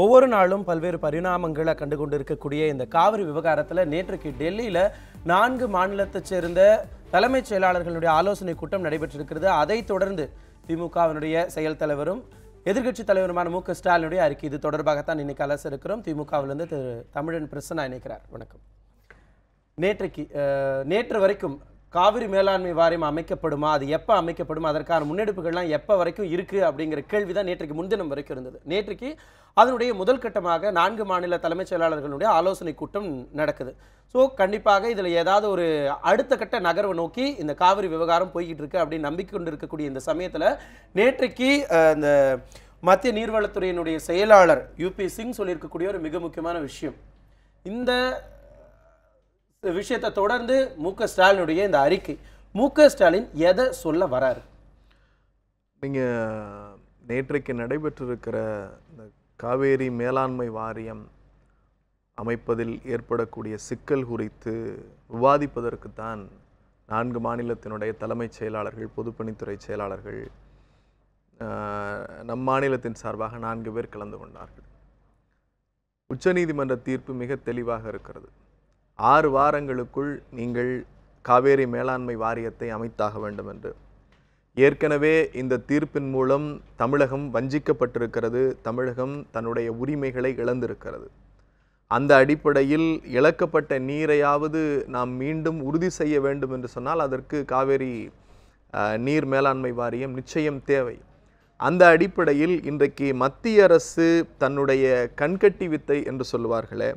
ஒவ்வொரு நாளும் பல்வேறு பரிணாமங்களை கண்டு இருக்கக்கூடிய இந்த காவிரி விவகாரத்தில் நேற்றுக்கு டெல்லியில் நான்கு மாநிலத்தைச் சேர்ந்த தலைமைச் செயலாளர்களுடைய ஆலோசனை கூட்டம் நடைபெற்றிருக்கிறது. அதைத் தொடர்ந்து திமுகவினுடைய செயல் தலைவரும் எதிர்க்கட்சி தலைவருமான மு க ஸ்டாலினுடைய அறிக்கை இது தொடர்பாகத்தான் இன்னைக்கு அலச இருக்கிறோம் திமுகவிலிருந்து திரு தமிழன் பிரசன்னா இணைக்கிறார். வணக்கம். நேற்றைக்கு நேற்று வரைக்கும் காவிரி மேலாண்மை வாரியம் அமைக்கப்படுமா? அது எப்போ அமைக்கப்படும்? அதற்கான முன்னெடுப்புகள்லாம் எப்போ வரைக்கும் இருக்குது அப்படிங்கிற கேள்வி தான் நேற்றைக்கு முன்தினம் வரைக்கும் இருந்தது. நேற்றைக்கு அதனுடைய முதல் கட்டமாக நான்கு மாநில தலைமைச் செயலாளர்களுடைய ஆலோசனை கூட்டம் நடக்குது. ஸோ கண்டிப்பாக இதில் ஏதாவது ஒரு அடுத்த கட்ட நகர்வை நோக்கி இந்த காவிரி விவகாரம் போய்கிட்டு இருக்கு அப்படின்னு நம்பிக்கொண்டு இருக்கக்கூடிய இந்த சமயத்தில் நேற்றைக்கு இந்த மத்திய நீர்வளத்துறையினுடைய செயலாளர் யூபி சிங் சொல்லியிருக்கக்கூடிய ஒரு மிக முக்கியமான விஷயம். இந்த விஷயத்தை தொடர்ந்து மு க ஸ்டாலினுடைய இந்த அறிக்கை. மு க ஸ்டாலின் எதை சொல்ல வராரு? நீங்கள் நேற்றைக்கு நடைபெற்றிருக்கிற இந்த காவேரி மேலாண்மை வாரியம் அமைப்பதில் ஏற்படக்கூடிய சிக்கல் குறித்து விவாதிப்பதற்குத்தான் நான்கு மாநிலத்தினுடைய தலைமைச் செயலாளர்கள் பொதுப்பணித்துறை செயலாளர்கள் நம் மாநிலத்தின் சார்பாக நான்கு பேர் கலந்து கொண்டார்கள். உச்சநீதிமன்ற தீர்ப்பு மிக தெளிவாக இருக்கிறது. ஆறு வாரங்களுக்குள் நீங்கள் காவேரி மேலாண்மை வாரியத்தை அமைத்தாக வேண்டும் என்று ஏற்கனவே இந்த தீர்ப்பின் மூலம் தமிழகம் வஞ்சிக்கப்பட்டிருக்கிறது தமிழகம் தன்னுடைய உரிமைகளை இழந்திருக்கிறது. அந்த அடிப்படையில் இழக்கப்பட்ட நீரையாவது நாம் மீண்டும் உறுதி செய்ய வேண்டும் என்று சொன்னால் அதற்கு காவேரி நீர் மேலாண்மை வாரியம் நிச்சயம் தேவை. அந்த அடிப்படையில் இன்றைக்கு மத்திய அரசு தன்னுடைய கண்கட்டி வித்தை என்று சொல்லுவார்களே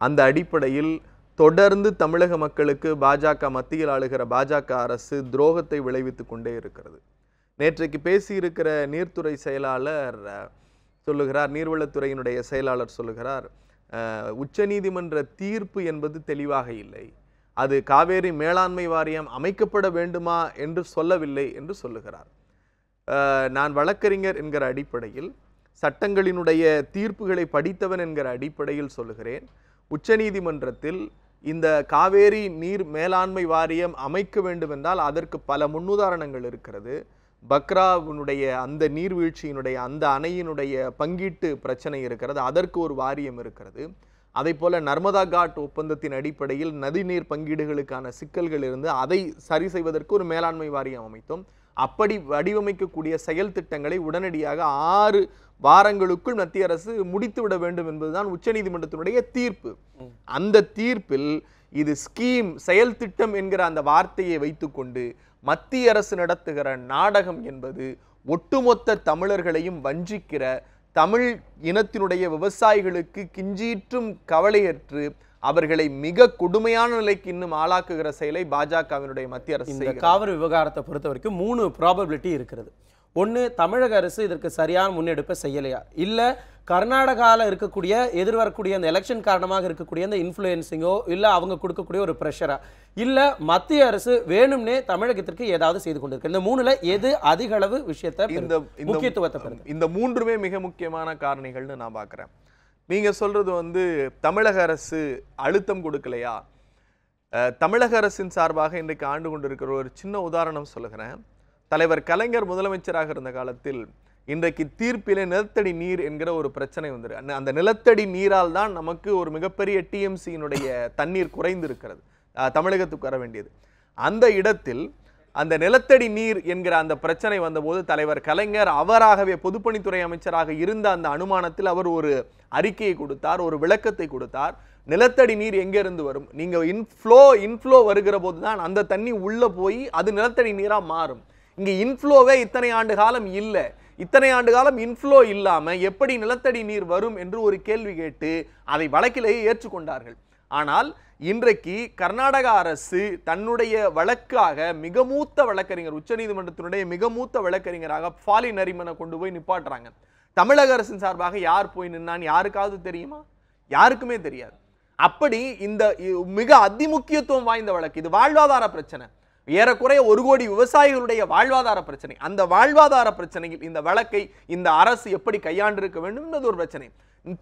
அந்த அடிப்படையில் தொடர்ந்து தமிழக மக்களுக்கு பாஜக மத்தியில் ஆளுகிற பாஜக அரசு துரோகத்தை விளைவித்து கொண்டே இருக்கிறது. நேற்றைக்கு பேசியிருக்கிற நீர்த்துறை செயலாளர் சொல்லுகிறார் நீர்வளத்துறையினுடைய செயலாளர் சொல்லுகிறார் உச்சநீதிமன்ற தீர்ப்பு என்பது தெளிவாக இல்லை. அது காவேரி மேலாண்மை வாரியம் அமைக்கப்பட வேண்டுமா என்று சொல்லவில்லை என்று சொல்லுகிறார். நான் வழக்கறிஞர் என்கிற அடிப்படையில் சட்டங்களினுடைய தீர்ப்புகளை படித்தவன் என்கிற அடிப்படையில் சொல்லுகிறேன். உச்சநீதிமன்றத்தில் இந்த காவேரி நீர் மேலாண்மை வாரியம் அமைக்க வேண்டும் என்றால் அதற்கு பல முன்னுதாரணங்கள் இருக்கிறது. பக்ராவினுடைய அந்த நீர்வீழ்ச்சியினுடைய அந்த அணையினுடைய பங்கீட்டு பிரச்சனை இருக்கிறது. அதற்கு ஒரு வாரியம் இருக்கிறது. அதே போல நர்மதா காட் ஒப்பந்தத்தின் அடிப்படையில் நதிநீர் பங்கீடுகளுக்கான சிக்கல்கள் இருந்து அதை சரி செய்வதற்கு ஒரு மேலாண்மை வாரியம் அமைத்தோம். அப்படி வடிவமைக்கக்கூடிய செயல் திட்டங்களை உடனடியாக ஆறு வாரங்களுக்குள் மத்திய அரசு முடித்து விட வேண்டும் என்பதுதான் உச்சநீதிமன்றத்தினுடைய தீர்ப்பு. அந்த தீர்ப்பில் இது ஸ்கீம் செயல் திட்டம் என்கிற அந்த வார்த்தையை வைத்துக்கொண்டு மத்திய அரசு நடத்துகிற நாடகம் என்பது ஒட்டுமொத்த தமிழர்களையும் வஞ்சிக்கிற தமிழ் இனத்தினுடைய விவசாயிகளுக்கு கிஞ்சீற்றும் கவலையற்று அவர்களை மிக கொடுமையான நிலைக்கு இன்னும் ஆளாக்குகிற செயலை பாஜகவினுடைய மத்திய அரசு. காவிரி விவகாரத்தை பொறுத்த வரைக்கும் மூணு ப்ராபபிலிட்டி இருக்கிறது. ஒன்று தமிழக அரசு இதற்கு சரியான முன்னெடுப்பை செய்யலையா? இல்லை கர்நாடகாவில் இருக்கக்கூடிய எதிர்வரக்கூடிய அந்த எலெக்ஷன் காரணமாக இருக்கக்கூடிய அந்த இன்ஃப்ளூயன்சிங்கோ இல்லை அவங்க கொடுக்கக்கூடிய ஒரு ப்ரெஷரா இல்லை மத்திய அரசு வேணும்னே தமிழகத்திற்கு ஏதாவது செய்து கொண்டிருக்கு. இந்த மூணுல எது அதிக அளவு விஷயத்தை? இந்த முக்கியத்துவத்தை இந்த மூன்றுமே மிக முக்கியமான காரணிகள்னு நான் பார்க்குறேன் நீங்க சொல்றது வந்து தமிழக அரசு அழுத்தம் கொடுக்கலையா? தமிழக அரசின் சார்பாக இன்றைக்கு ஆண்டு கொண்டிருக்கிற ஒரு சின்ன உதாரணம் சொல்லுகிறேன். தலைவர் கலைஞர் முதலமைச்சராக இருந்த காலத்தில் இன்றைக்கு தீர்ப்பிலே நிலத்தடி நீர் என்கிற ஒரு பிரச்சனை வந்துரு அந்த- நிலத்தடி நீரால் தான் நமக்கு ஒரு மிகப்பெரிய டிஎம்சியினுடைய தண்ணீர் குறைந்து இருக்கிறது தமிழகத்துக்கு வர வேண்டியது. அந்த இடத்தில் அந்த நிலத்தடி நீர் என்கிற அந்த பிரச்சனை வந்தபோது தலைவர் கலைஞர் அவராகவே பொதுப்பணித்துறை அமைச்சராக இருந்த அந்த அனுமானத்தில் அவர் ஒரு அறிக்கையை கொடுத்தார் ஒரு விளக்கத்தை கொடுத்தார். நிலத்தடி நீர் எங்கேருந்து வரும்? நீங்கள் இன்ஃப்ளோ இன்ஃப்ளோ வருகிற போது தான் அந்த தண்ணி உள்ளே போய் அது நிலத்தடி நீராக மாறும். இங்கே இன்ஃப்ளோவே இத்தனை ஆண்டு காலம் இல்லை. இத்தனை ஆண்டு காலம் இன்ஃப்ளோ இல்லாமல் எப்படி நிலத்தடி நீர் வரும் என்று ஒரு கேள்வி கேட்டு அதை வழக்கிலேயே ஏற்றுக்கொண்டார்கள். ஆனால் இன்றைக்கு கர்நாடக அரசு தன்னுடைய வழக்காக மிக மூத்த வழக்கறிஞர் உச்சநீதிமன்றத்தினுடைய மிக மூத்த வழக்கறிஞராக ஃபாலி நரிமனை கொண்டு போய் நிப்பாட்டுறாங்க. தமிழக அரசின் சார்பாக யார் போய் நின்னான்னு யாருக்காவது தெரியுமா? யாருக்குமே தெரியாது. அப்படி இந்த மிக அதிமுக்கியத்துவம் வாய்ந்த வழக்கு. இது வாழ்வாதார பிரச்சனை. ஏறக்குறைய ஒரு கோடி விவசாயிகளுடைய வாழ்வாதார பிரச்சனை. அந்த வாழ்வாதார பிரச்சனையில் இந்த வழக்கை இந்த அரசு எப்படி கையாண்டிருக்க வேண்டும் என்பது ஒரு பிரச்சனை.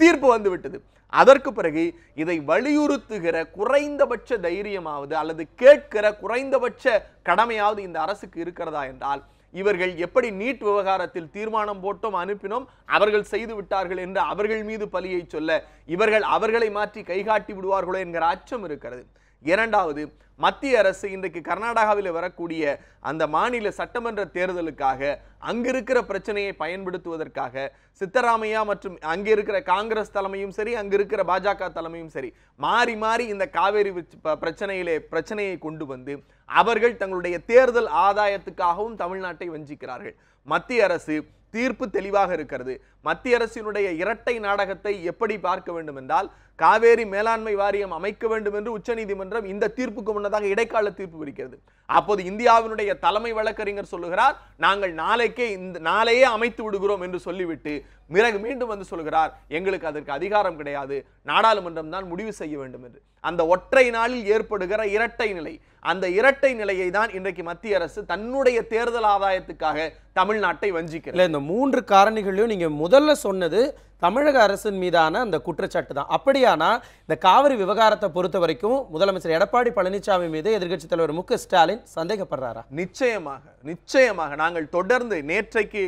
தீர்ப்பு வந்து விட்டது அதற்கு பிறகு இதை வலியுறுத்துகிற குறைந்தபட்ச தைரியமாவது அல்லது கேட்கிற குறைந்தபட்ச கடமையாவது இந்த அரசுக்கு இருக்கிறதா என்றால் இவர்கள் எப்படி நீட் விவகாரத்தில் தீர்மானம் போட்டோம் அனுப்பினோம் அவர்கள் செய்து விட்டார்கள் என்று அவர்கள் மீது பலியை சொல்ல இவர்கள் அவர்களை மாற்றி கைகாட்டி விடுவார்களோ என்கிற அச்சம் இருக்கிறது. இரண்டாவது மத்திய அரசு இன்றைக்கு கர்நாடகாவில் வரக்கூடிய அந்த மாநில சட்டமன்ற தேர்தலுக்காக அங்கிருக்கிற பிரச்சனையை பயன்படுத்துவதற்காக சித்தராமையா மற்றும் அங்கே இருக்கிற காங்கிரஸ் தலைமையும் சரி அங்கே இருக்கிற பாஜக தலைமையும் சரி மாறி மாறி இந்த காவேரி ப- பிரச்சனையிலே பிரச்சனையை கொண்டு வந்து அவர்கள் தங்களுடைய தேர்தல் ஆதாயத்துக்காகவும் தமிழ்நாட்டை வஞ்சிக்கிறார்கள். மத்திய அரசு தீர்ப்பு தெளிவாக இருக்கிறது. மத்திய அரசினுடைய இரட்டை நாடகத்தை எப்படி பார்க்க வேண்டும் என்றால் காவேரி மேலாண்மை வாரியம் அமைக்க வேண்டும் என்று உச்சநீதிமன்றம் இந்த தீர்ப்புக்கு முன்னதாக இடைக்கால தீர்ப்பு விரிக்கிறது அப்போது இந்தியாவினுடைய தலைமை வழக்கறிஞர் சொல்லுகிறார் நாங்கள் நாளைக்கே இந்த நாளையே அமைத்து விடுகிறோம் என்று சொல்லிவிட்டு பிறகு மீண்டும் வந்து சொல்கிறார் எங்களுக்கு அதற்கு அதிகாரம் கிடையாது. நாடாளுமன்றம் தான் முடிவு செய்ய வேண்டும் என்று அந்த ஒற்றை நாளில் ஏற்படுகிற இரட்டை நிலை அந்த இரட்டை நிலையை தான் இன்றைக்கு மத்திய அரசு தன்னுடைய தேர்தல் ஆதாயத்துக்காக தமிழ்நாட்டை வஞ்சிக்கிறது. இல்ல இந்த மூன்று காரணிகளையும் நீங்க முதல்ல சொன்னது தமிழக அரசின் மீதான அந்த குற்றச்சாட்டு தான். அப்படியானா இந்த காவிரி விவகாரத்தை பொறுத்த வரைக்கும் முதலமைச்சர் எடப்பாடி பழனிசாமி மீது எதிர்க்கட்சித் தலைவர் மு ஸ்டாலின் சந்தேகப்படுறாரா? நிச்சயமாக நிச்சயமாக நாங்கள் தொடர்ந்து நேற்றைக்கு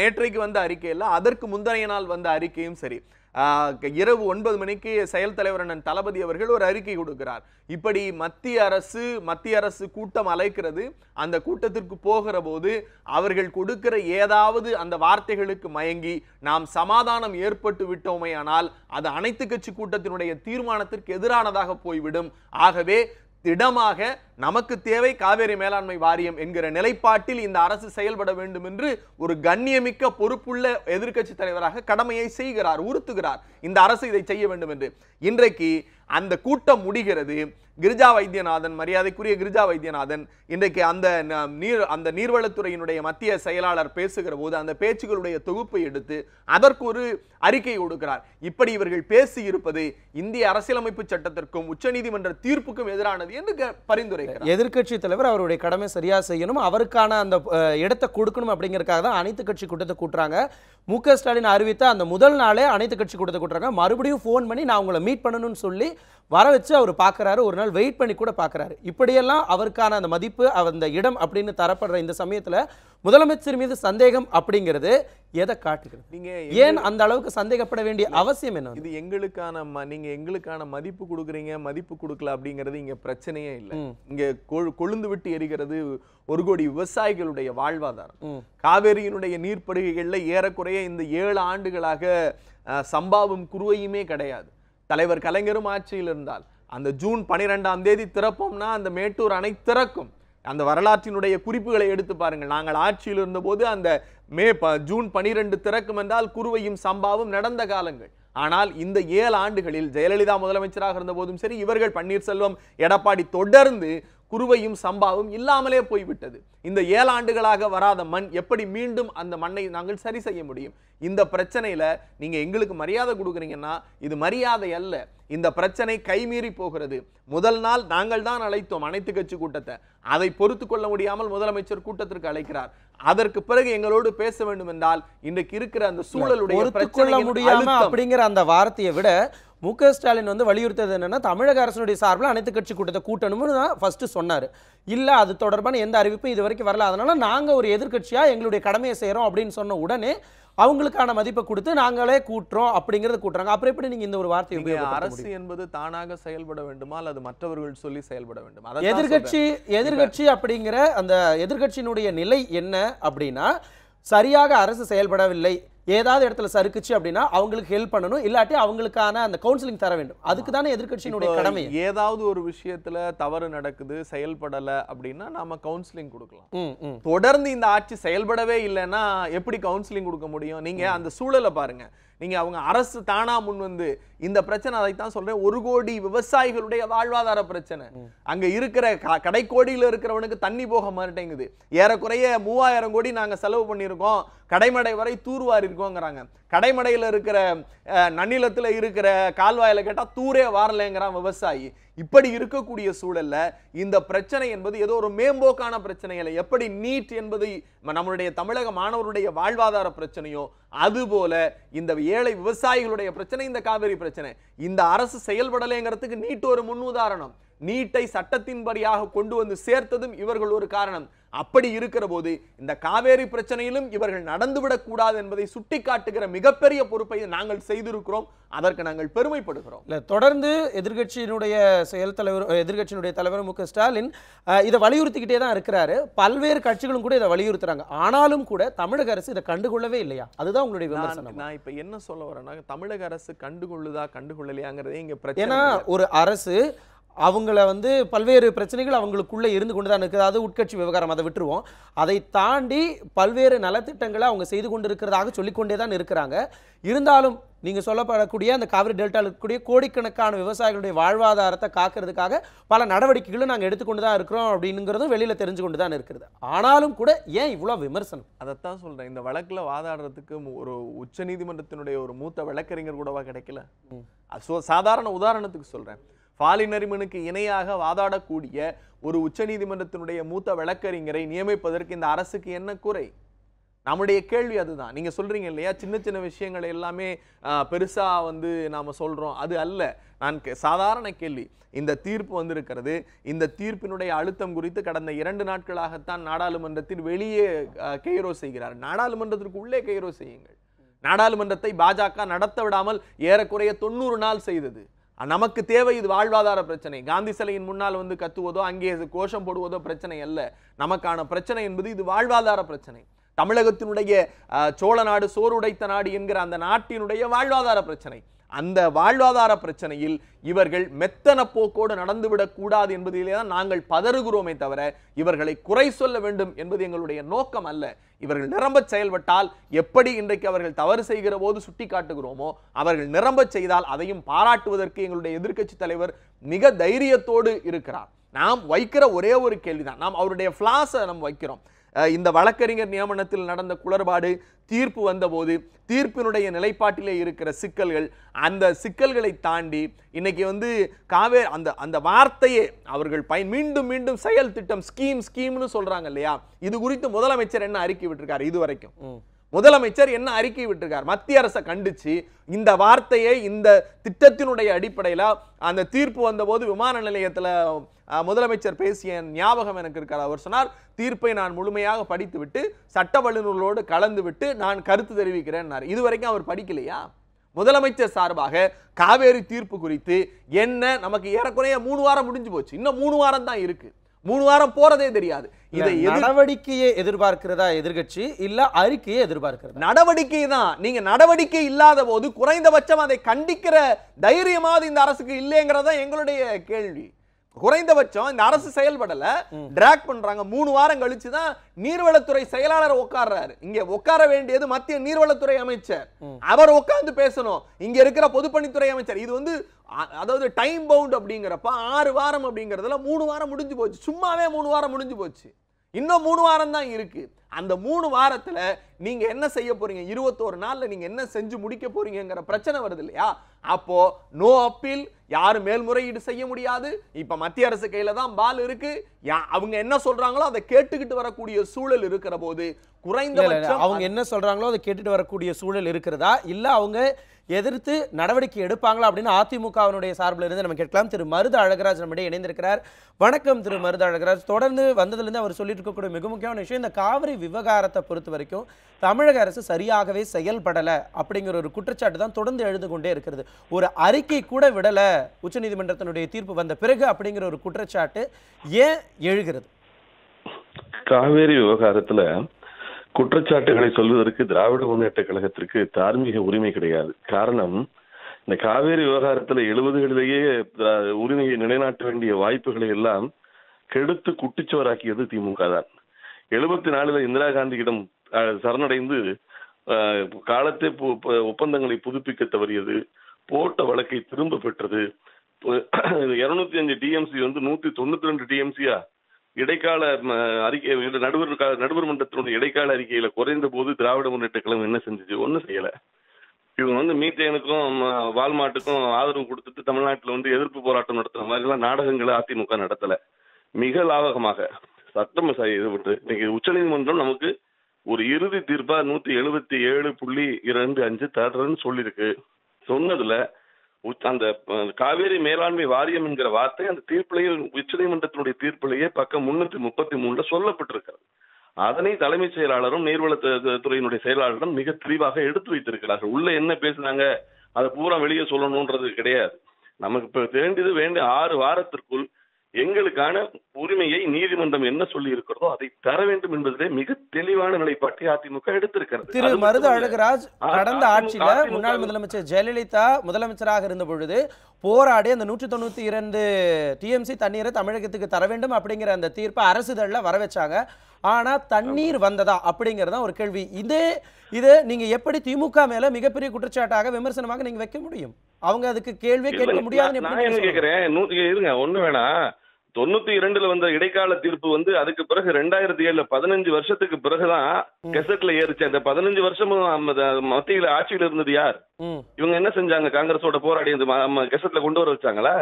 நேற்றைக்கு வந்த அறிக்கையில் அதற்கு முந்தைய நாள் வந்த அறிக்கையும் சரி. இரவு ஒன்பது மணிக்கு செயல் தலைவர் அண்ணன் தளபதி அவர்கள் ஒரு அறிக்கை கொடுக்கிறார். இப்படி மத்திய அரசு மத்திய அரசு கூட்டம் அழைக்கிறது. அந்த கூட்டத்திற்கு போகிற போது அவர்கள் கொடுக்கிற ஏதாவது அந்த வார்த்தைகளுக்கு மயங்கி நாம் சமாதானம் ஏற்பட்டு விட்டோமே ஆனால் அது அனைத்து கட்சி கூட்டத்தினுடைய தீர்மானத்திற்கு எதிரானதாக போய்விடும். ஆகவே திடமாக நமக்கு தேவை காவேரி மேலாண்மை வாரியம் என்கிற நிலைப்பாட்டில் இந்த அரசு செயல்பட வேண்டும் என்று ஒரு கண்ணியமிக்க பொறுப்புள்ள எதிர்க்கட்சி தலைவராக கடமையை செய்கிறார் உறுத்துகிறார். இந்த அரசு இதை செய்ய வேண்டும் என்று இன்றைக்கு அந்த கூட்டம் முடிகிறது. கிரிஜா வைத்தியநாதன் மரியாதைக்குரிய கிரிஜா வைத்தியநாதன் இன்றைக்கு அந்த ந- நீர் அந்த நீர்வளத்துறையினுடைய மத்திய செயலாளர் பேசுகிற போது அந்த பேச்சுகளுடைய தொகுப்பை எடுத்து அதற்கு ஒரு அறிக்கை கொடுக்கிறார். இப்படி இவர்கள் பேசி இருப்பது இந்திய அரசியலமைப்பு சட்டத்திற்கும் உச்சநீதிமன்ற தீர்ப்புக்கும் எதிரானது என்று க- எதிர்கட்சி எதிர்க்கட்சி தலைவர் அவருடைய கடமை சரியா செய்யணும் அவருக்கான அந்த இடத்தை கொடுக்கணும் அப்படிங்கறக்காக தான் அனைத்து கட்சி கூட்டத்தை கூட்டுறாங்க. மு க ஸ்டாலின் அறிவித்த அந்த முதல் நாளே அனைத்து கட்சி கூட்டத்தை கூட்டுறாங்க. மறுபடியும் ஃபோன் பண்ணி நான் உங்களை மீட் பண்ணணும்னு சொல்லி வர வச்சு அவர் பார்க்கறாரு ஒரு நாள் வெயிட் பண்ணி கூட பார்க்கறாரு இப்படியெல்லாம் அவருக்கான அந்த மதிப்பு அந்த இடம் அப்படின்னு தரப்படுற இந்த சமயத்துல முதலமைச்சர் மீது சந்தேகம் அப்படிங்கிறது எதை காட்டுகிறது? நீங்க ஏன் அந்த அளவுக்கு சந்தேகப்பட வேண்டிய அவசியம் என்ன? இது எங்களுக்கான ம- நீங்க எங்களுக்கான மதிப்பு கொடுக்குறீங்க மதிப்பு கொடுக்கல அப்படிங்கிறது இங்க பிரச்சனையே இல்லை. இங்க கொழு- கொழுந்து விட்டு எரிகிறது ஒரு கோடி விவசாயிகளுடைய வாழ்வாதாரம். காவேரியினுடைய நீர்ப்படுகைகள்ல ஏறக்குறைய இந்த ஏழு ஆண்டுகளாக சம்பாவும் குருவையுமே கிடையாது. தலைவர் கலைஞரும் ஆட்சியில் இருந்தால் அந்த ஜூன் பனிரெண்டாம் தேதி திறப்போம்னா அந்த மேட்டூர் அணை திறக்கும். அந்த வரலாற்றினுடைய குறிப்புகளை எடுத்து பாருங்கள். நாங்கள் ஆட்சியில் இருந்தபோது அந்த மே ப ஜூன் பனிரெண்டு திறக்கும் என்றால் குருவையும் சம்பாவும் நடந்த காலங்கள். ஆனால் இந்த ஏழு ஆண்டுகளில் ஜெயலலிதா முதலமைச்சராக இருந்தபோதும் சரி இவர்கள் பன்னீர்செல்வம் எடப்பாடி தொடர்ந்து குருவையும் சம்பாவும் இல்லாமலே போய்விட்டது. இந்த ஏழாண்டுகளாக வராத மண் எப்படி மீண்டும் அந்த மண்ணை நாங்கள் சரி செய்ய முடியும்? இந்த பிரச்சனையில நீங்க எங்களுக்கு மரியாதை கொடுக்குறீங்கன்னா இது மரியாதை அல்ல. இந்த பிரச்சனை கைமீறி போகிறது. முதல் நாள் நாங்கள் தான் அழைத்தோம் அனைத்து கட்சி கூட்டத்தை. அதை பொறுத்து கொள்ள முடியாமல் முதலமைச்சர் கூட்டத்திற்கு அழைக்கிறார். அதற்கு பிறகு எங்களோடு பேச வேண்டும் என்றால் இன்றைக்கு இருக்கிற அந்த சூழலுடைய கொள்ள முடியாம அப்படிங்கிற அந்த வார்த்தையை விட மு ஸ்டாலின் வந்து வலியுறுத்தது என்னன்னா தமிழக அரசினுடைய சார்பில் அனைத்து கட்சி கூட்டத்தை கூட்டணும்னு தான் ஃபர்ஸ்ட் சொன்னாரு. இல்ல அது தொடர்பான எந்த அறிவிப்பும் இது வரைக்கும் வரல. அதனால நாங்க ஒரு எதிர்க்கட்சியா எங்களுடைய கடமையை செய்றோம் அப்படின்னு சொன்ன உடனே அவங்களுக்கான மதிப்பை கொடுத்து நாங்களே கூட்டுறோம் அப்படிங்கறது கூட்டுறாங்க. அப்புறம் எப்படி நீங்க இந்த ஒரு வார்த்தையை அரசு? என்பது தானாக செயல்பட வேண்டுமா? அல்லது மற்றவர்கள் சொல்லி செயல்பட வேண்டுமா? எதிர்கட்சி எதிர்கட்சி அப்படிங்கிற அந்த எதிர்கட்சியினுடைய நிலை என்ன அப்படின்னா சரியாக அரசு செயல்படவில்லை. ஏதாவது இடத்துல சறுக்குச்சு அப்படின்னா அவங்களுக்கு ஹெல்ப் பண்ணணும். இல்லாட்டி அவங்களுக்கான அந்த கவுன்சிலிங் தர வேண்டும். அதுக்கு தானே எதிர்கட்சியினுடைய கடமை. ஏதாவது ஒரு விஷயத்துல தவறு நடக்குது செயல்படல அப்படின்னா நாம கவுன்சிலிங் கொடுக்கலாம். தொடர்ந்து இந்த ஆட்சி செயல்படவே இல்லைன்னா எப்படி கவுன்சிலிங் கொடுக்க முடியும்? நீங்க அந்த சூழலை பாருங்க. நீங்க அவங்க அரசு தானா முன் வந்து இந்த பிரச்சனை அதைத்தான் சொல்றேன். ஒரு கோடி விவசாயிகளுடைய வாழ்வாதார பிரச்சனை. அங்க இருக்கிற க- கடைக்கோடியில இருக்கிறவனுக்கு தண்ணி போக மாட்டேங்குது. ஏறக்குறைய மூவாயிரம் கோடி நாங்க செலவு பண்ணியிருக்கோம். கடைமடை வரை தூர்வாரி இருக்கோங்கிறாங்க. கடைமடையில இருக்கிற நன்னிலத்துல இருக்கிற கால்வாயில கேட்டா தூரே வாரலைங்கிறான் விவசாயி. இப்படி இருக்கக்கூடிய சூழல்ல இந்த பிரச்சனை என்பது ஏதோ ஒரு மேம்போக்கான பிரச்சனை இல்லை எப்படி நீட் என்பது நம்மளுடைய தமிழக மாணவருடைய வாழ்வாதார பிரச்சனையோ அதுபோல இந்த ஏழை விவசாயிகளுடைய பிரச்சனை இந்த காவிரி பிரச்சனை. இந்த அரசு செயல்படலைங்கிறதுக்கு நீட் ஒரு முன்னுதாரணம். நீட்டை சட்டத்தின்படியாக கொண்டு வந்து சேர்த்ததும் இவர்கள் ஒரு காரணம். அப்படி இருக்கிற போது இந்த காவேரி பிரச்சனையிலும் இவர்கள் நடந்துவிடக் கூடாது என்பதை சுட்டிக்காட்டுகிற மிகப்பெரிய பொறுப்பை நாங்கள் செய்திருக்கிறோம். அதற்கு நாங்கள் பெருமைப்படுகிறோம். இல்ல தொடர்ந்து எதிர்க்கட்சியினுடைய செயல் தலைவர் எதிர்க்கட்சியினுடைய தலைவர் மு ஸ்டாலின் இதை வலியுறுத்திக்கிட்டே தான் இருக்கிறாரு. பல்வேறு கட்சிகளும் கூட இதை வலியுறுத்துறாங்க. ஆனாலும் கூட தமிழக அரசு இதை கண்டுகொள்ளவே இல்லையா? அதுதான் உங்களுடைய விமர்சனம். நான் இப்ப என்ன சொல்ல வரேன்னா தமிழக அரசு கண்டுகொள்ளுதா கண்டுகொள்ளலையாங்கிறதே இங்க பிரச்சனை ஏன்னா. ஒரு அரசு அவங்கள வந்து பல்வேறு பிரச்சனைகள் அவங்களுக்குள்ள இருந்து கொண்டு தான் இருக்குது. அது உட்கட்சி விவகாரம் அதை விட்டுருவோம். அதை தாண்டி பல்வேறு நலத்திட்டங்களை அவங்க செய்து கொண்டு இருக்கிறதாக சொல்லிக்கொண்டே தான் இருக்கிறாங்க. இருந்தாலும் நீங்க சொல்லப்படக்கூடிய அந்த காவிரி டெல்டாவில் இருக்கக்கூடிய கோடிக்கணக்கான விவசாயிகளுடைய வாழ்வாதாரத்தை காக்கிறதுக்காக பல நடவடிக்கைகளும் நாங்கள் எடுத்துக்கொண்டு தான் இருக்கிறோம் அப்படிங்கிறதும் வெளியில தெரிஞ்சு கொண்டு தான் இருக்கிறது. ஆனாலும் கூட ஏன் இவ்வளோ விமர்சனம்? அதைத்தான் சொல்றேன். இந்த வழக்குல வாதாடுறதுக்கு ஒரு உச்சநீதிமன்றத்தினுடைய ஒரு மூத்த வழக்கறிஞர் கூடவா கிடைக்கல? சாதாரண உதாரணத்துக்கு சொல்றேன். பாலினரிமனுக்கு இணையாக வாதாடக்கூடிய ஒரு உச்சநீதிமன்றத்தினுடைய மூத்த வழக்கறிஞரை நியமிப்பதற்கு இந்த அரசுக்கு என்ன குறை? நம்முடைய கேள்வி அதுதான். நீங்க சொல்றீங்க இல்லையா? சின்ன சின்ன விஷயங்களை எல்லாமே பெருசாக பெருசா வந்து நாம சொல்றோம். அது அல்ல. நான் கே- சாதாரண கேள்வி. இந்த தீர்ப்பு வந்திருக்கிறது. இந்த தீர்ப்பினுடைய அழுத்தம் குறித்து கடந்த இரண்டு நாட்களாகத்தான் நாடாளுமன்றத்தில் வெளியே ஆஹ், கெய்ரோ செய்கிறார். நாடாளுமன்றத்திற்கு உள்ளே கெய்ரோ செய்யுங்கள். நாடாளுமன்றத்தை பாஜக நடத்த விடாமல் ஏறக்குறைய தொண்ணூறு நாள் செய்தது. நமக்கு தேவை இது வாழ்வாதார பிரச்சனை. காந்தி சிலையின் முன்னால் வந்து கத்துவதோ அங்கே இது கோஷம் போடுவதோ பிரச்சனை அல்ல. நமக்கான பிரச்சனை என்பது இது வாழ்வாதார பிரச்சனை. தமிழகத்தினுடைய சோழ நாடு சோறு உடைத்த நாடு என்கிற அந்த நாட்டினுடைய வாழ்வாதார பிரச்சனை. அந்த வாழ்வாதார பிரச்சனையில் இவர்கள் மெத்தன போக்கோடு நடந்துவிடக் கூடாது என்பதிலே தான் நாங்கள் பதறுகிறோமே தவிர இவர்களை குறை சொல்ல வேண்டும் என்பது எங்களுடைய நோக்கம் அல்ல. இவர்கள் நிரம்ப செயல்பட்டால் எப்படி இன்றைக்கு அவர்கள் தவறு செய்கிற போது சுட்டி காட்டுகிறோமோ அவர்கள் நிரம்பச் செய்தால் அதையும் பாராட்டுவதற்கு எங்களுடைய எதிர்க்கட்சி தலைவர் மிக தைரியத்தோடு இருக்கிறார். நாம் வைக்கிற ஒரே ஒரு கேள்விதான். நாம் அவருடைய ஃப்ளாஸை நம்ம வைக்கிறோம். இந்த வழக்கறிஞர் நியமனத்தில் நடந்த குளறுபாடு தீர்ப்பு வந்தபோது தீர்ப்பினுடைய நிலைப்பாட்டிலே இருக்கிற சிக்கல்கள் அந்த சிக்கல்களை தாண்டி இன்னைக்கு வந்து காவே அந்த அந்த வார்த்தையே அவர்கள் பயன் மீண்டும் மீண்டும் செயல் திட்டம் ஸ்கீம் ஸ்கீம்னு சொல்றாங்க இல்லையா? இது குறித்து முதலமைச்சர் என்ன அறிக்கை விட்டிருக்காரு இது வரைக்கும் முதலமைச்சர் என்ன அறிக்கை விட்டுருக்கார்? மத்திய அரசை கண்டிச்சு இந்த வார்த்தையை இந்த திட்டத்தினுடைய அடிப்படையில் அந்த தீர்ப்பு வந்தபோது விமான நிலையத்தில் முதலமைச்சர் பேசிய ஞாபகம் எனக்கு இருக்கார் அவர் சொன்னார் தீர்ப்பை நான் முழுமையாக படித்துவிட்டு சட்ட வல்லுநர்களோடு கலந்து விட்டு நான் கருத்து தெரிவிக்கிறேன்னார். இது வரைக்கும் அவர் படிக்கலையா? முதலமைச்சர் சார்பாக காவேரி தீர்ப்பு குறித்து என்ன நமக்கு ஏறக்குறைய மூணு வாரம் முடிஞ்சு போச்சு. இன்னும் மூணு வாரம் தான் இருக்குது மூணு வாரம் போறதே தெரியாது. இதை நடவடிக்கையை எதிர்பார்க்கிறதா எதிர்க்கட்சி இல்ல அறிக்கையை எதிர்பார்க்கிறதா? நடவடிக்கை தான். நீங்க நடவடிக்கை இல்லாத போது குறைந்தபட்சம் அதை கண்டிக்கிற தைரியமாவது இந்த அரசுக்கு இல்லைங்கிறதா எங்களுடைய கேள்வி. குறைந்தபட்சம் இந்த அரசு செயல்படல. டிராக் பண்றாங்க. மூணு வாரம் கழிச்சு தான் நீர்வளத்துறை செயலாளர் உட்கார்றாரு. இங்க உட்கார வேண்டியது மத்திய நீர்வளத்துறை அமைச்சர். அவர் உட்கார்ந்து பேசணும். இங்க இருக்கிற பொதுப்பணித்துறை அமைச்சர். இது வந்து அதாவது டைம் பவுண்ட் அப்படிங்கிறப்ப ஆறு வாரம் அப்படிங்கறதுல மூணு வாரம் முடிஞ்சு போச்சு. சும்மாவே மூணு வாரம் முடிஞ்சு போச்சு. இன்னும் மூணு வாரம் தான் இருக்கு. அந்த மூணு வாரத்துல நீங்க என்ன செய்ய போறீங்க? இருபத்தோரு நாள்ல நீங்க என்ன செஞ்சு முடிக்க போறீங்கங்கிற பிரச்சனை வருது இல்லையா? அப்போ நோ அப்பீல் யாரும் மேல்முறையீடு செய்ய முடியாது. இப்ப மத்திய அரசு கையில தான் பால் இருக்கு. அவங்க என்ன சொல்றாங்களோ அதை கேட்டுக்கிட்டு வரக்கூடிய சூழல் இருக்கிற போது. குறைந்தபட்சம் அவங்க என்ன சொல்றாங்களோ அதை கேட்டுட்டு வரக்கூடிய சூழல் இருக்கிறதா? இல்ல அவங்க எதிர்த்து நடவடிக்கை எடுப்பாங்களா அப்படின்னு அதிமுகவினுடைய சார்பில் இருந்து நம்ம கேட்கலாம். திரு மருது அழகராஜ் நம்மிடையே இணைந்திருக்கிறார். வணக்கம் திரு மருது அழகராஜ். தொடர்ந்து வந்ததுலேருந்து அவர் சொல்லிட்டு இருக்கக்கூடிய மிக முக்கியமான விஷயம் இந்த காவிரி விவகாரத்தை பொறுத்த வரைக்கும் தமிழக அரசு சரியாகவே செயல்படலை அப்படிங்கிற ஒரு குற்றச்சாட்டு தான் தொடர்ந்து எழுந்து கொண்டே இருக்கிறது. ஒரு அறிக்கை கூட விடலை உச்சநீதிமன்றத்தினுடைய தீர்ப்பு வந்த பிறகு அப்படிங்கிற ஒரு குற்றச்சாட்டு ஏன் எழுகிறது? காவேரி விவகாரத்துல குற்றச்சாட்டுகளை சொல்வதற்கு திராவிட முன்னேற்ற கழகத்திற்கு தார்மீக உரிமை கிடையாது. காரணம் இந்த காவேரி விவகாரத்துல எழுபதுகளிலேயே உரிமையை நிலைநாட்ட வேண்டிய வாய்ப்புகளை எல்லாம் கெடுத்து குட்டிச்சுவராக்கியது திமுக தான். எழுபத்தி நாலுல இந்திரா காந்தியிடம் அஹ், சரணடைந்து காலத்தை ஒப்பந்தங்களை புதுப்பிக்க தவறியது போட்ட வழக்கை திரும்ப பெற்றது. இருநூத்தி அஞ்சு டிஎம்சி வந்து நூத்தி தொண்ணூத்தி ரெண்டு டிஎம்சியா இடைக்கால ம, அறிக்கை நடுவர் நடுவர் மன்றத்தினுடைய இடைக்கால அறிக்கையில குறைந்த போது திராவிட முன்னேற்ற கழகம் என்ன செஞ்சுச்சு? ஒன்றும் செய்யல. இவங்க வந்து மீத்தேனுக்கும் ம, வால்மாட்டுக்கும் ஆதரவு கொடுத்துட்டு தமிழ்நாட்டில் வந்து எதிர்ப்பு போராட்டம் நடத்துற மாதிரி எல்லாம் நாடகங்களை அதிமுக நடத்தல. மிக லாவகமாக. சட்டம் ச- இது விட்டு இன்னைக்கு உச்சநீதிமன்றம் நமக்கு ஒரு இறுதி தீர்ப்பா நூத்தி எழுபத்தி ஏழு புள்ளி இரண்டு அஞ்சு தடுறதுன்னு சொல்லியிருக்கு சொன்னதுல அந்த காவேரி மேலாண்மை வாரியம் என்கிற வார்த்தை அந்த தீர்ப்பிலேயே உச்சநீதிமன்றத்தினுடைய தீர்ப்பிலேயே பக்கம் முன்னூத்தி முப்பத்தி மூணுல சொல்லப்பட்டிருக்கிறது. அதனை தலைமைச் செயலாளரும் நீர்வள துறையினுடைய செயலாளரும் மிக தெளிவாக எடுத்து வைத்திருக்கிறார்கள். உள்ள என்ன பேசுனாங்க? அதை பூரா வெளியே சொல்லணும்ன்றது கிடையாது. நமக்கு இப்ப வேண்டியது வேண்டிய ஆறு வாரத்திற்குள் எங்களுக்கான உரிமையை நீதிமன்றம் என்ன சொல்லி இருக்கிறதோ அதை தர வேண்டும் என்பதிலே மிக தெளிவான நிலைப்பாட்டை அதிமுக எடுத்திருக்கிறது. திரு மருது. அழகுராஜ் கடந்த ஆட்சியில முன்னாள் முதலமைச்சர் ஜெயலலிதா முதலமைச்சராக இருந்த பொழுது போராடி அந்த நூற்றி தொண்ணூத்தி இரண்டு டிஎம்சி தண்ணீரை தமிழகத்துக்கு தர வேண்டும் அப்படிங்கிற அந்த தீர்ப்பை அரசுதழில் வர வச்சாங்க. ஆனா தண்ணீர் வந்ததா அப்படிங்கறத ஒரு கேள்வி. இதே இது நீங்க எப்படி திமுக மேல மிகப்பெரிய குற்றச்சாட்டாக விமர்சனமாக நீங்க வைக்க முடியும்? அவங்க அதுக்கு கேள்வியே கேட்க சொல்லலாம்? கேக்குறேன்? இருங்க ஒண்ணு வேணாம் தொண்ணூத்தி இரண்டுல வந்த இடைக்கால தீர்ப்பு வந்து அதுக்கு பிறகு ரெண்டாயிரத்தி ஏழுல பதினஞ்சு வருஷத்துக்கு பிறகுதான் கெசட்ல ஏறிச்சு அந்த பதினஞ்சு வருஷமும் மத்தியில ஆட்சியில இருந்தது யார்? இவங்க என்ன செஞ்சாங்க? காங்கிரஸோட போராடி கெசட்ல கொண்டு வர வச்சாங்களா?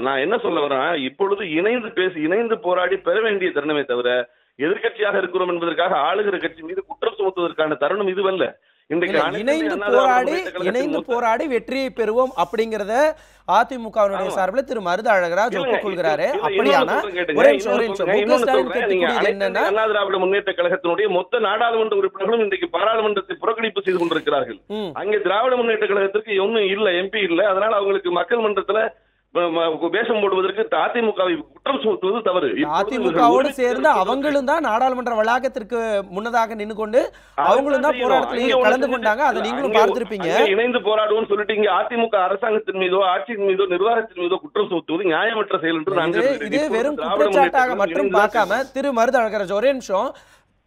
நான் என்ன சொல்ல வரேன் இப்பொழுது இணைந்து பேசி இணைந்து போராடி பெற வேண்டிய தருணமே தவிர எதிர்க்கட்சியாக இருக்கிறோம் என்பதற்காக ஆளுகிற கட்சி மீது குற்றம் சுமத்துவதற்கான தருணம் இதுவல்ல. இணைந்து போராடி இணைந்து போராடி வெற்றியை பெறுவோம் அப்படிங்கறத அதிமுகவினுடைய. சார்பில் திரு மருது அழகராஜ் ஒப்புக்கொள்கிறாரு அப்படியானா என்னன்னா திராவிட முன்னேற்ற கழகத்தினுடைய மொத்த நாடாளுமன்ற உறுப்பினர்களும் இன்றைக்கு பாராளுமன்றத்தை புறக்கணிப்பு செய்து கொண்டிருக்கிறார்கள் அங்கே திராவிட முன்னேற்ற கழகத்திற்கு ஒன்றும் இல்ல எம்பி இல்ல அதனால அவங்களுக்கு மக்கள் மன்றத்துல வேஷம் போடுவதற்கு அதிமுகவை குற்றம் சுமத்துவது தவறு. அதிமுகவோடு சேர்ந்து அவங்களும் தான் நாடாளுமன்ற வளாகத்திற்கு முன்னதாக நின்று கொண்டு அவங்களும் தான். போராட்டத்தில் கலந்து கொண்டாங்க. அதை நீங்களும் பார்த்திருப்பீங்க. இணைந்து போராடுவோம்னு சொல்லிட்டு இங்க அதிமுக அரசாங்கத்தின் மீதோ ஆட்சியின் மீதோ நிர்வாகத்தின் மீதோ குற்றம் சுமத்துவது நியாயமற்ற செயல் என்று நான் இது வெறும் குற்றச்சாட்டாக மட்டும் பார்க்காம திரு மருது அழகராஜ் ஒரே நிமிஷம்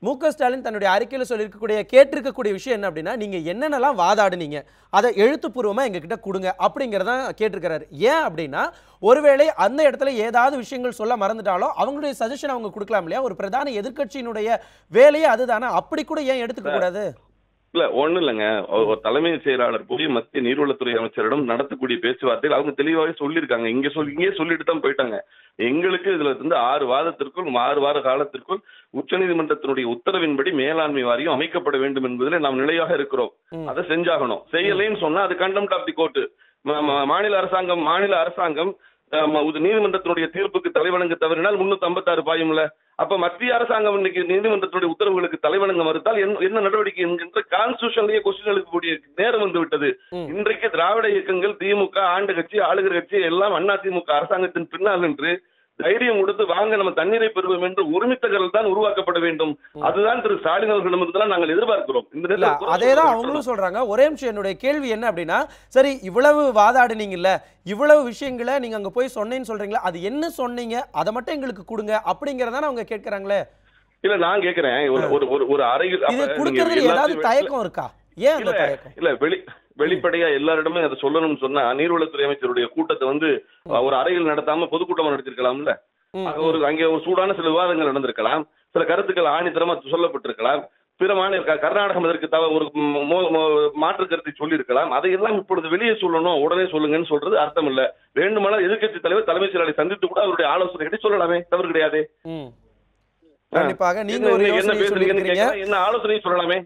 மு ஸ்டாலின் தன்னுடைய அறிக்கையில் சொல்லியிருக்கக்கூடிய கேட்டிருக்கக்கூடிய விஷயம் என்ன அப்படின்னா நீங்க என்னென்னலாம் வாதாடுனீங்க அதை எழுத்துப்பூர்வமா எங்ககிட்ட கொடுங்க அப்படிங்கிறதான் கேட்டிருக்கிறாரு. ஏன் அப்படின்னா ஒருவேளை அந்த இடத்துல ஏதாவது விஷயங்கள் சொல்ல மறந்துட்டாலோ அவங்களுடைய சஜஷன் அவங்க கொடுக்கலாம் இல்லையா ஒரு பிரதான எதிர்க்கட்சியினுடைய வேலையே அதுதானே? அப்படி கூட ஏன் எடுத்துக்க கூடாது? இல்ல ஒண்ணு இல்லைங்க. ஒரு தலைமை செயலாளர் போய் மத்திய நீர்வளத்துறை அமைச்சரிடம் நடத்தக்கூடிய பேச்சுவார்த்தையில் அவங்க தெளிவாகவே சொல்லியிருக்காங்க. இங்க சொல்லி இங்கே சொல்லிட்டு தான் போயிட்டாங்க. எங்களுக்கு இதுல இருந்து ஆறு வாரத்திற்குள் ஆறு வார காலத்திற்குள் உச்சநீதிமன்றத்தினுடைய உத்தரவின்படி மேலாண்மை வாரியம் அமைக்கப்பட வேண்டும் என்பதில் நாம் நிலையாக இருக்கிறோம். அதை செஞ்சாகணும். செய்யலைன்னு சொன்னா அது கண்டெம்ட் ஆஃப் தி கோர்ட் மாநில அரசாங்கம் மாநில அரசாங்கம் நீதிமன்றத்தினுடைய தீர்ப்புக்கு தலைவணங்க தவறினால் முன்னூத்தி ஐம்பத்தாறு பாயும்ல அப்ப மத்திய அரசாங்கம் இன்னைக்கு நீதிமன்றத்தினுடைய உத்தரவுகளுக்கு தலைவணங்க மறுத்தால் என்ன நடவடிக்கை என்கின்ற கான்ஸ்டியூஷன்லயே கொஸ்டின் எழுப்பக்கூடிய நேரம் வந்து விட்டது. இன்றைக்கு திராவிட இயக்கங்கள் திமுக ஆண்டு கட்சி ஆளுகிற கட்சி எல்லாம் அண்ணா திமுக அரசாங்கத்தின் பின்னால் என்று தைரியம் கொடுத்து வாங்க நம்ம தண்ணீரை பெறுவோம் என்று ஒருமித்தகர்கள் தான் உருவாக்கப்பட வேண்டும். அதுதான் திரு ஸ்டாலின் அவர்களிடமிருந்துதான் நாங்கள் எதிர்பார்க்கிறோம். இந்த அதே தான் அவங்களும் சொல்றாங்க. ஒரே நிமிஷம் என்னுடைய கேள்வி என்ன அப்படின்னா சரி இவ்வளவு வாதாடுனீங்கல்ல இவ்வளவு விஷயங்களை நீங்க அங்க போய் சொன்னேன்னு சொல்றீங்களா? அது என்ன சொன்னீங்க? அதை மட்டும் எங்களுக்கு கொடுங்க அப்படிங்கறதான அவங்க கேட்கறாங்களே. இல்ல நான் கேக்குறேன் ஒரு ஒரு ஒரு அறையில் ஏதாவது தயக்கம் இருக்கா? ஏன் அந்த இல்ல, தயக்கம்? இல்ல வெளி வெளிப்படையா எல்லாரிடமே அதை சொல்லணும்னு சொன்னா நீர்வளத்துறை அமைச்சருடைய கூட்டத்தை வந்து ஒரு அறையில் நடத்தாம பொதுக்கூட்டம் நடத்திருக்கலாம்ல? ஒரு அங்கே ஒரு சூடான சில விவாதங்கள் நடந்திருக்கலாம். சில கருத்துக்கள் ஆணித்தரமா சொல்லப்பட்டிருக்கலாம். பிற மாநில கர்நாடகம் அதற்கு தவ ஒரு மாற்று கருத்தை சொல்லியிருக்கலாம். அதையெல்லாம் இப்பொழுது வெளியே சொல்லணும் உடனே சொல்லுங்கன்னு சொல்றது அர்த்தம் இல்ல. வேண்டுமானால் எதிர்க்கட்சி தலைவர் தலைமைச் செயலாளரை சந்தித்து கூட அவருடைய ஆலோசனை சொல்லலாமே தவறு கிடையாது. கண்டிப்பாக நீங்க ஒரு என்ன கேட்கலாம். என்ன ஆலோசனை சொல்லலாமே?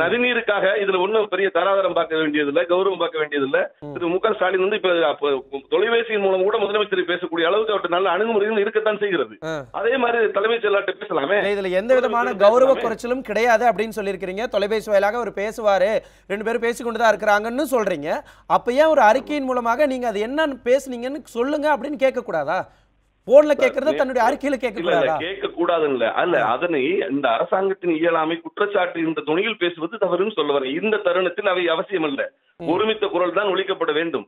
நதிநீருக்காக இதுல ஒண்ணும் பெரிய தராதரம் பார்க்க வேண்டியதில்ல கௌரவம் பார்க்க வேண்டியதில்ல. திரு மு க ஸ்டாலின் வந்து இப்ப தொலைபேசியின் மூலம் கூட முதலமைச்சரை பேசக்கூடிய அளவுக்கு அவர்கிட்ட நல்ல அணுகுமுறைகள் இருக்கத்தான் செய்கிறது. அதே மாதிரி தலைமைச் செயலாளர்கிட்ட பேசலாமே? இல்ல, இதுல எந்த விதமான கௌரவ குறைச்சலும் கிடையாது அப்படின்னு சொல்லியிருக்கிறீங்க. தொலைபேசி வாயிலாக அவர் பேசுவாரு. ரெண்டு பேரும் பேசிக்கொண்டு தான் இருக்கிறாங்கன்னு சொல்றீங்க. அப்ப ஏன் ஒரு அறிக்கையின் மூலமாக நீங்க அது என்னன்னு பேசுனீங்கன்னு சொல்லுங்க அப்படின்னு கேட்க கூடாதா போன்ல கேட்கறத தன்னுடைய அறிக்கையில கேட்க கேட்க கூடாதுன்னு இல்ல அல்ல அதனை இந்த அரசாங்கத்தின் இயலாமை குற்றச்சாட்டு இந்த துணியில் பேசுவது தவறுன்னு சொல்ல வரேன் இந்த தருணத்தில் அவை அவசியம் அல்ல. ஒருமித்த குரல் தான் ஒழிக்கப்பட வேண்டும்.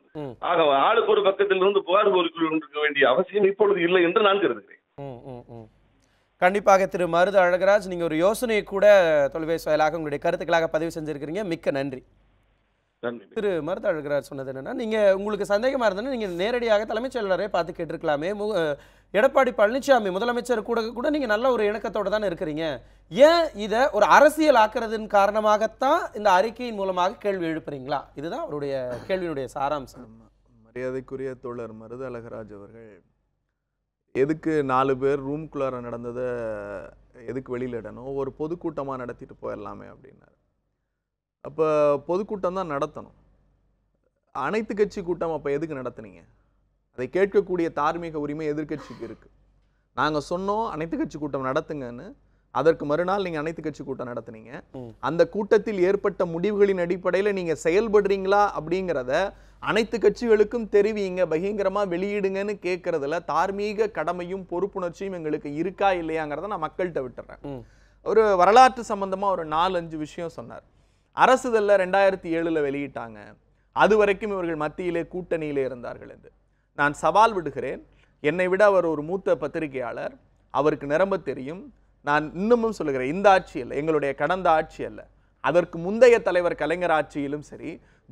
ஆக ஆளுக்கு ஒரு பக்கத்தில் இருந்து புகார் கோரிக்கை வேண்டிய அவசியம் இப்பொழுது இல்லை என்று நான் கருதுகிறேன். கண்டிப்பாக திரு மருது அழகராஜ் நீங்க ஒரு யோசனையை கூட தொலைபேசி வாயிலாக உங்களுடைய கருத்துக்களாக பதிவு செஞ்சிருக்கிறீங்க. மிக்க நன்றி. திரு மருது அழகராஜ் சொன்னது என்னன்னா நீங்க உங்களுக்கு சந்தேகமா இருந்ததுன்னா நீங்க நேரடியாக தலைமைச் செயலாளரை பார்த்து கேட்டிருக்கலாமே. எடப்பாடி பழனிசாமி முதலமைச்சர் கூட கூட நீங்க நல்ல ஒரு இணக்கத்தோட தானே இருக்கிறீங்க. ஏன் இதை ஒரு அரசியல் ஆக்குறதன் காரணமாகத்தான் இந்த அறிக்கையின் மூலமாக கேள்வி எழுப்புறீங்களா? இதுதான் அவருடைய கேள்வியினுடைய சாராம்சம். மரியாதைக்குரிய தோழர் மருது அழகராஜ் அவர்கள் எதுக்கு நாலு பேர் ரூம்குள்ளார நடந்ததை எதுக்கு வெளியில இடணும்? ஒரு பொதுக்கூட்டமா நடத்திட்டு போயிடலாமே அப்படின்னாரு. அப்போ பொதுக்கூட்டம் தான் நடத்தணும். அனைத்து கட்சி கூட்டம் அப்போ எதுக்கு நடத்துனீங்க? அதை கேட்கக்கூடிய தார்மீக உரிமை எதிர்க்கட்சிக்கு இருக்கு. நாங்க சொன்னோம் அனைத்து கட்சி கூட்டம் நடத்துங்கன்னு. அதற்கு மறுநாள் நீங்க அனைத்து கட்சி கூட்டம் நடத்துனீங்க. அந்த கூட்டத்தில் ஏற்பட்ட முடிவுகளின் அடிப்படையில் நீங்க செயல்படுறீங்களா அப்படிங்கிறத அனைத்து கட்சிகளுக்கும் தெரிவிங்க பகிங்கரமா வெளியிடுங்கன்னு கேட்கறதுல தார்மீக கடமையும் பொறுப்புணர்ச்சியும் எங்களுக்கு இருக்கா இல்லையாங்கிறத நான் மக்கள்கிட்ட விட்டுறேன். ஒரு வரலாற்று சம்பந்தமா ஒரு நாலு அஞ்சு விஷயம் சொன்னார். அரசுதல்ல ரெண்டாயிரத்தி ஏழில் வெளியிட்டாங்க. அது வரைக்கும் இவர்கள் மத்தியிலே கூட்டணியிலே இருந்தார்கள் என்று. நான் சவால் விடுகிறேன். என்னை விட அவர் ஒரு மூத்த பத்திரிகையாளர். அவருக்கு நிரம்ப தெரியும். நான் இன்னமும் சொல்லுகிறேன் இந்த ஆட்சி அல்ல எங்களுடைய கடந்த ஆட்சி அல்ல. அதற்கு முந்தைய தலைவர் கலைஞர் ஆட்சியிலும் சரி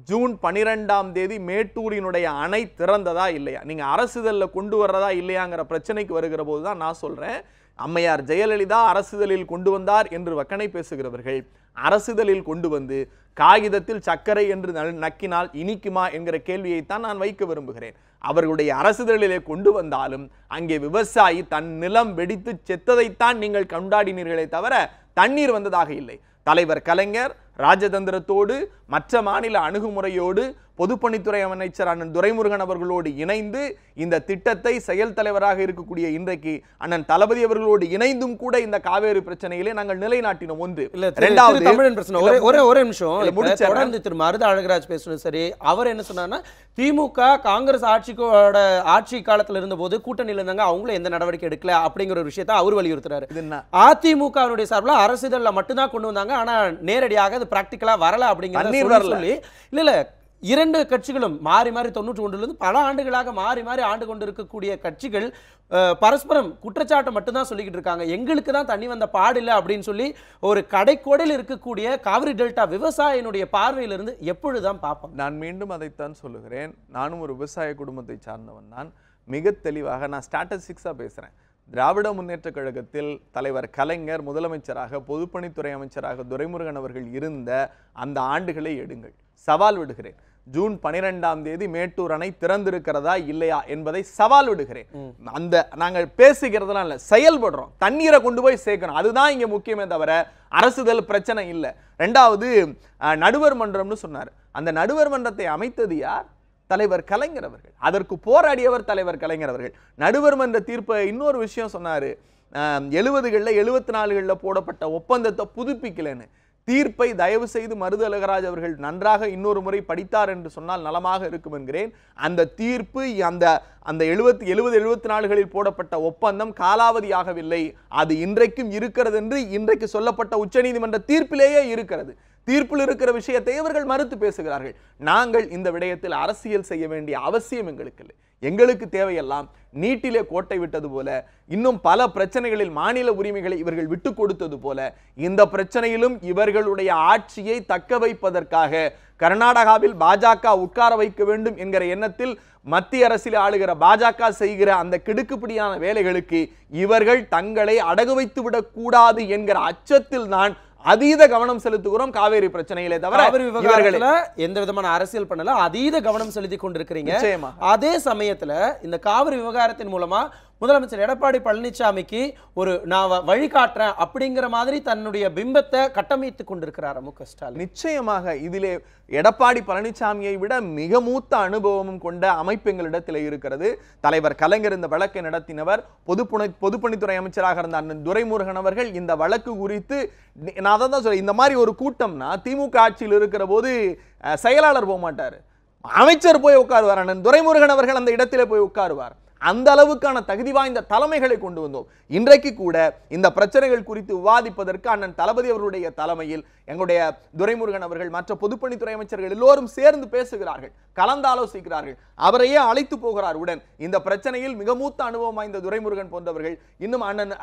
ஜூன் பனிரெண்டாம் தேதி மேட்டூரினுடைய அணை திறந்ததா இல்லையா? நீங்கள் அரசுதலில் கொண்டு வர்றதா இல்லையாங்கிற பிரச்சனைக்கு வருகிற போது தான் நான் சொல்கிறேன் அம்மையார் ஜெயலலிதா அரசுதலில் கொண்டு வந்தார் என்று வக்கனை பேசுகிறவர்கள் அரசுதலில் கொண்டு வந்து காகிதத்தில் சர்க்கரை என்று நக்கினால் இனிக்குமா என்கிற கேள்வியைத்தான் நான் வைக்க விரும்புகிறேன். அவர்களுடைய அரசுதலிலே கொண்டு வந்தாலும் அங்கே விவசாயி தன் நிலம் வெடித்து செத்ததைத்தான் நீங்கள் கொண்டாடினீர்களே தவிர தண்ணீர் வந்ததாக இல்லை. தலைவர் கலைஞர் ராஜதந்திரத்தோடு மற்ற மாநில அணுகுமுறையோடு பொதுப்பணித்துறை அமைச்சர் அண்ணன் துரைமுருகன் அவர்களோடு இணைந்து இந்த திட்டத்தை செயல் தலைவராக இருக்கக்கூடிய இன்றைக்கு அண்ணன் தளபதி அவர்களோடு இணைந்தும் கூட இந்த காவேரி பிரச்சனையிலே நாங்கள் நிலைநாட்டினோம். ஒன்று. இரண்டாவது தமிழன் பிரச்சனை ஒரே ஒரே ஒரே நிமிஷம். தொடர்ந்து திரு மருது அழகராஜ் பேசணும் சரி அவர் என்ன சொன்னார்னா திமுக காங்கிரஸ் ஆட்சிக்கோட ஆட்சி காலத்துல இருந்தபோது கூட்டணியில இருந்தாங்க அவங்களும் எந்த நடவடிக்கை எடுக்கல அப்படிங்கிற ஒரு விஷயத்தை அவர் வலியுறுத்துறாரு. அதிமுகவினுடைய சார்பில் அரசிதழ்ல மட்டும்தான் கொண்டு வந்தாங்க ஆனா நேரடியாக அது பிராக்டிக்கலா வரல வரல. சொல்லி இல்ல இல்ல இரண்டு கட்சிகளும் மாறி மாறி தொண்ணூற்றி ஒன்றுலேருந்து பல ஆண்டுகளாக மாறி மாறி ஆண்டு கொண்டு இருக்கக்கூடிய கட்சிகள் பரஸ்பரம் குற்றச்சாட்டை மட்டும்தான் சொல்லிக்கிட்டு இருக்காங்க. எங்களுக்கு தான் தண்ணி வந்த பாடில்லை அப்படின்னு சொல்லி ஒரு கடைக்கோடையில் இருக்கக்கூடிய காவிரி டெல்டா விவசாயினுடைய பார்வையிலிருந்து எப்பொழுதுதான் பார்ப்போம். நான் மீண்டும் அதைத்தான் சொல்லுகிறேன். நானும் ஒரு விவசாய குடும்பத்தை சார்ந்தவன் தான். மிக தெளிவாக நான் ஸ்டாட்டஸ்டிக்ஸாக பேசுகிறேன் திராவிட முன்னேற்ற கழகத்தில் தலைவர் கலைஞர் முதலமைச்சராக பொதுப்பணித்துறை அமைச்சராக துரைமுருகன் அவர்கள் இருந்த அந்த ஆண்டுகளை எடுங்கள். சவால் விடுகிறேன். ஜூன் பனிரெண்டாம் தேதி மேட்டூர் அணை திறந்திருக்கிறதா இல்லையா என்பதை சவால் விடுகிறேன். அந்த நாங்கள் பேசுகிறதெல்லாம் இல்லை செயல்படுறோம். தண்ணீரை கொண்டு போய் சேர்க்கணும். அதுதான் இங்க முக்கியமே தவிர அரசுதல் பிரச்சனை இல்லை. ரெண்டாவது நடுவர் மன்றம்னு சொன்னார். அந்த நடுவர் மன்றத்தை அமைத்தது யார்? தலைவர் கலைஞர் அவர்கள் அதற்கு போராடியவர் தலைவர் கலைஞர் அவர்கள் நடுவர் மன்ற தீர்ப்பை இன்னொரு விஷயம் சொன்னார். எழுபதுகளில் எழுபத்தி நாலுகளில் போடப்பட்ட ஒப்பந்தத்தை புதுப்பிக்கலைன்னு. தீர்ப்பை தயவு செய்து மருது அழகராஜ் அவர்கள் நன்றாக இன்னொரு முறை படித்தார் என்று சொன்னால் நலமாக இருக்கும் என்கிறேன். அந்த தீர்ப்பு அந்த அந்த எழுபத்தி எழுபது எழுபத்தி நாலுகளில் போடப்பட்ட ஒப்பந்தம் காலாவதியாகவில்லை. அது இன்றைக்கும் இருக்கிறது என்று இன்றைக்கு சொல்லப்பட்ட உச்சநீதிமன்ற தீர்ப்பிலேயே இருக்கிறது. தீர்ப்பில் இருக்கிற விஷயத்தை இவர்கள் மறுத்து பேசுகிறார்கள். நாங்கள் இந்த விடயத்தில் அரசியல் செய்ய வேண்டிய அவசியம் எங்களுக்கு இல்லை எங்களுக்கு தேவையெல்லாம் நீட்டிலே கோட்டை விட்டது போல இன்னும் பல பிரச்சனைகளில் மாநில உரிமைகளை இவர்கள் விட்டு கொடுத்தது போல இந்த பிரச்சனையிலும் இவர்களுடைய ஆட்சியை தக்க வைப்பதற்காக கர்நாடகாவில் பாஜக உட்கார வைக்க வேண்டும் என்கிற எண்ணத்தில் மத்திய அரசில் ஆளுகிற பாஜக செய்கிற அந்த கிடுக்குப்பிடியான வேலைகளுக்கு இவர்கள் தங்களை அடகு வைத்து விடக்கூடாது என்கிற அச்சத்தில் தான் அதீத கவனம் செலுத்துகிறோம் காவேரி பிரச்சனையிலே தவிர இவர்களை விவகாரத்துல எந்த விதமான அரசியல் பண்ணல அதீத கவனம் செலுத்தி கொண்டிருக்கிறீங்க. அதே சமயத்துல இந்த காவிரி விவகாரத்தின் மூலமா முதலமைச்சர் எடப்பாடி பழனிசாமிக்கு ஒரு நான் வ- வழிகாட்டுறேன் அப்படிங்கிற மாதிரி தன்னுடைய பிம்பத்தை கட்டமைத்து கொண்டிருக்கிறார் மு க ஸ்டாலின். நிச்சயமாக இதிலே எடப்பாடி பழனிசாமியை விட மிக மூத்த அனுபவமும் கொண்ட அமைப்பு எங்களிடத்தில் இருக்கிறது. தலைவர் கலைஞர் இந்த வழக்கை நடத்தினவர் பொதுப்புணை பொதுப்பணித்துறை அமைச்சராக இருந்த அண்ணன் துரைமுருகன் அவர்கள் இந்த வழக்கு குறித்து நான் அதை தான் சொல்றேன் இந்த மாதிரி ஒரு கூட்டம்னா திமுக ஆட்சியில் இருக்கிற போது செயலாளர் போக மாட்டார் அமைச்சர் போய் உட்காருவார் அண்ணன் துரைமுருகன் அவர்கள் அந்த இடத்திலே போய் உட்காருவார். அந்த அளவுக்கான தகுதி வாய்ந்த தலைமைகளை கொண்டு வந்தோம். இன்றைக்கு கூட இந்த பிரச்சனைகள் குறித்து விவாதிப்பதற்கு அண்ணன் தளபதி அவர்களுடைய தலைமையில் எங்களுடைய துரைமுருகன் அவர்கள் மற்ற பொதுப்பணித்துறை அமைச்சர்கள் எல்லோரும் சேர்ந்து பேசுகிறார்கள் கலந்தாலோசிக்கிறார்கள் அவரையே அழைத்து போகிறார் உடன். இந்த பிரச்சனையில் மிக மூத்த அனுபவம் வாய்ந்த துரைமுருகன் போன்றவர்கள் இன்னும் அண்ணன்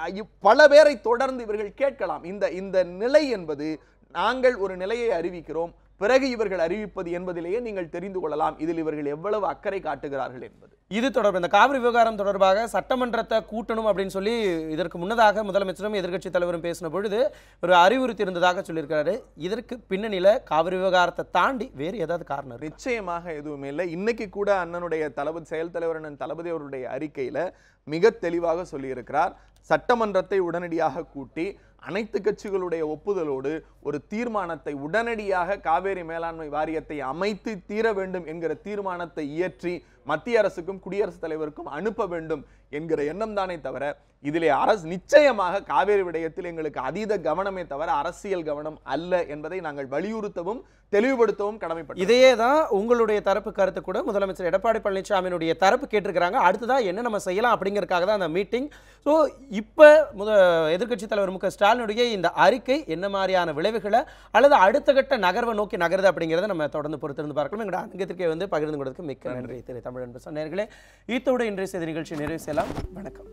பல பேரை தொடர்ந்து இவர்கள் கேட்கலாம். இந்த இந்த நிலை என்பது நாங்கள் ஒரு நிலையை அறிவிக்கிறோம். பிறகு இவர்கள் அறிவிப்பது என்பதிலேயே நீங்கள் தெரிந்து கொள்ளலாம். இதில் இவர்கள் எவ்வளவு அக்கறை காட்டுகிறார்கள் என்பது. இது தொடர்பு. இந்த காவிரி விவகாரம் தொடர்பாக சட்டமன்றத்தை கூட்டணும் அப்படின்னு சொல்லி இதற்கு முன்னதாக முதலமைச்சரும் எதிர்க்கட்சி தலைவரும் பேசின பொழுது ஒரு அறிவுறுத்தி இருந்ததாக சொல்லியிருக்காரு இதற்கு பின்னணியில காவிரி விவகாரத்தை தாண்டி வேறு ஏதாவது காரணம் நிச்சயமாக எதுவுமே இல்லை. இன்னைக்கு கூட அண்ணனுடைய தளபதி செயல் தலைவர் அண்ணன் தளபதி அவருடைய அறிக்கையில மிக தெளிவாக சொல்லியிருக்கிறார். சட்டமன்றத்தை உடனடியாக கூட்டி அனைத்து கட்சிகளுடைய ஒப்புதலோடு ஒரு தீர்மானத்தை உடனடியாக காவேரி மேலாண்மை வாரியத்தை அமைத்து தீர வேண்டும் என்கிற தீர்மானத்தை இயற்றி மத்திய அரசுக்கும் குடியரசுத் தலைவருக்கும் அனுப்ப வேண்டும் என்கிற எண்ணம் தானே தவிர இதிலே அரசு நிச்சயமாக காவேரி விடயத்தில் எங்களுக்கு அதீத கவனமே தவிர அரசியல் கவனம் அல்ல என்பதை நாங்கள் வலியுறுத்தவும் தெளிவுபடுத்தவும் கடமைப்பட்டோம் இதையே தான் உங்களுடைய தரப்பு கருத்து கூட முதலமைச்சர் எடப்பாடி பழனிசாமியினுடைய தரப்பு கேட்டிருக்கிறாங்க. அடுத்ததா என்ன நம்ம செய்யலாம் அப்படிங்கறதுக்காக தான் அந்த மீட்டிங். ஸோ இப்போ முத எதிர்க்கட்சி தலைவர் மு க ஸ்டாலினுடைய இந்த அறிக்கை என்ன மாதிரியான விளைவுகளை அல்லது அடுத்த கட்ட நகர்வை நோக்கி நகருது அப்படிங்கிறத நம்ம தொடர்ந்து பொறுத்திருந்து பார்க்கலாம். எங்களோட அங்கத்திற்கே வந்து பகிர்ந்து கொடுத்ததுக்கு மிக்க நன்றி. திரு தமிழன் நேர்களே ஈத்தோட இன்றைய செய்தி நிகழ்ச்சி நிறைவு செய்யலாம். வணக்கம்.